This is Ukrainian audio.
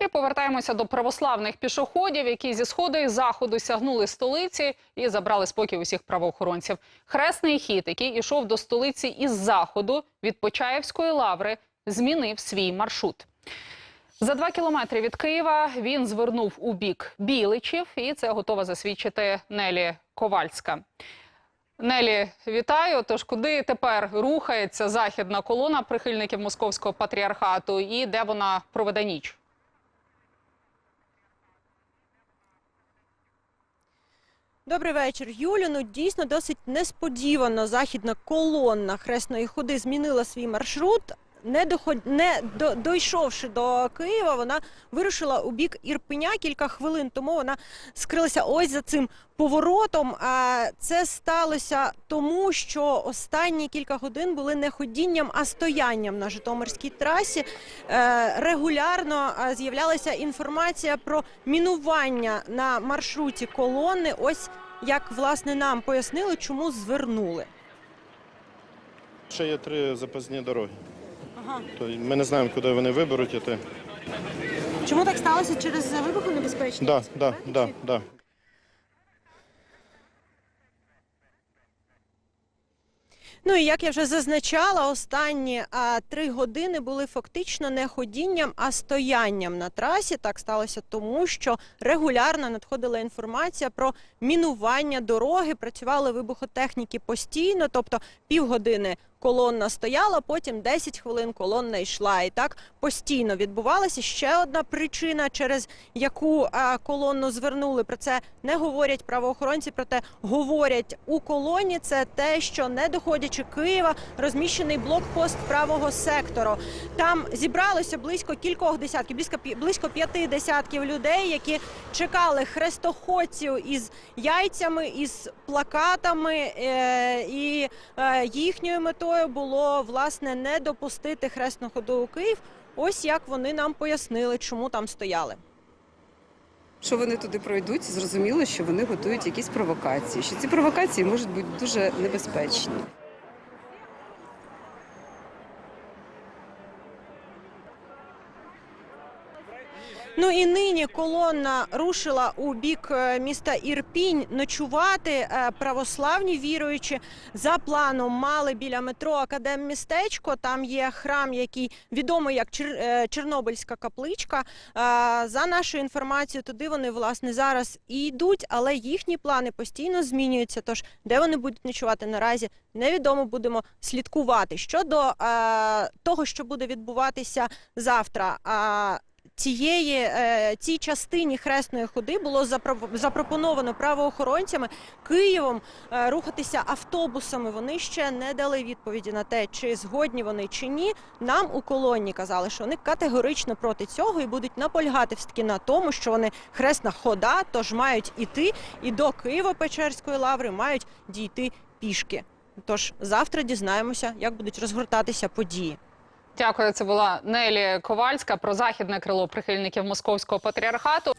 І повертаємося до православних пішоходів, які зі сходу і заходу сягнули столиці і забрали спокій усіх правоохоронців. Хресний хід, який ішов до столиці із заходу від Почаївської лаври, змінив свій маршрут. За два кілометри від Києва він звернув у бік Біличів, і це готова засвідчити Нелі Ковальська. Нелі, вітаю. Тож куди тепер рухається західна колона прихильників московського патріархату і де вона проведе ніч? Добрий вечір, Юлю. Ну дійсно досить несподівано західна колона хресної ходи змінила свій маршрут. Не доход... не до... дойшовши до Києва, вона вирушила у бік Ірпеня кілька хвилин тому. Вона скрилася ось за цим поворотом. А це сталося тому, що останні кілька годин були не ходінням, а стоянням на Житомирській трасі. Е, Регулярно з'являлася інформація про мінування на маршруті колони. Ось як власне нам пояснили, чому звернули. Ще є три запасні дороги. Ага. То ми не знаємо, куди вони виберуть іти. Чому так сталося через вибухонебезпечність? Да, да, да, Ну і як я вже зазначала, останні а, три години були фактично не ходінням, а стоянням на трасі. Так сталося тому, що регулярно надходила інформація про мінування дороги. Працювали вибухотехніки постійно, тобто півгодини колонна стояла, потім 10 хвилин колонна йшла. І так постійно відбувалася. Ще одна причина, через яку а, колонну звернули. Про це не говорять правоохоронці, проте говорять у колоні. Це те, що не доходячи Києва, розміщений блокпост правого сектору. Там зібралося близько кількох десятків, близько близько п'яти десятків людей, які чекали хрестоходців із яйцями, із плакатами. Е, і е, їхньою метою було власне не допустити хресну ходу у Київ. Ось як вони нам пояснили, чому там стояли. Що вони туди пройдуть, зрозуміло, що вони готують якісь провокації. Що ці провокації можуть бути дуже небезпечні. Ну і нині колона рушила у бік е, міста Ірпінь ночувати. Е, Православні віруючі за планом мали біля метро Академмістечко. Там є храм, який відомий як Чер- е, Чорнобильська капличка. За нашою інформацією, туди вони власне зараз і йдуть, але їхні плани постійно змінюються. Тож де вони будуть ночувати наразі, невідомо будемо слідкувати. Щодо того, що буде відбуватися завтра. Цієї е, цій частині хресної ходи було запро- запропоновано правоохоронцями Києвом е, рухатися автобусами. Вони ще не дали відповіді на те, чи згодні вони чи ні. Нам у колонні казали, що вони категорично проти цього і будуть наполягати все таки на тому, що вони хресна хода, тож мають іти і до Києво-Печерської лаври мають дійти пішки. Тож завтра дізнаємося, як будуть розгортатися події. Дякую. Це була Нелі Ковальська про західне крило прихильників московського патріархату.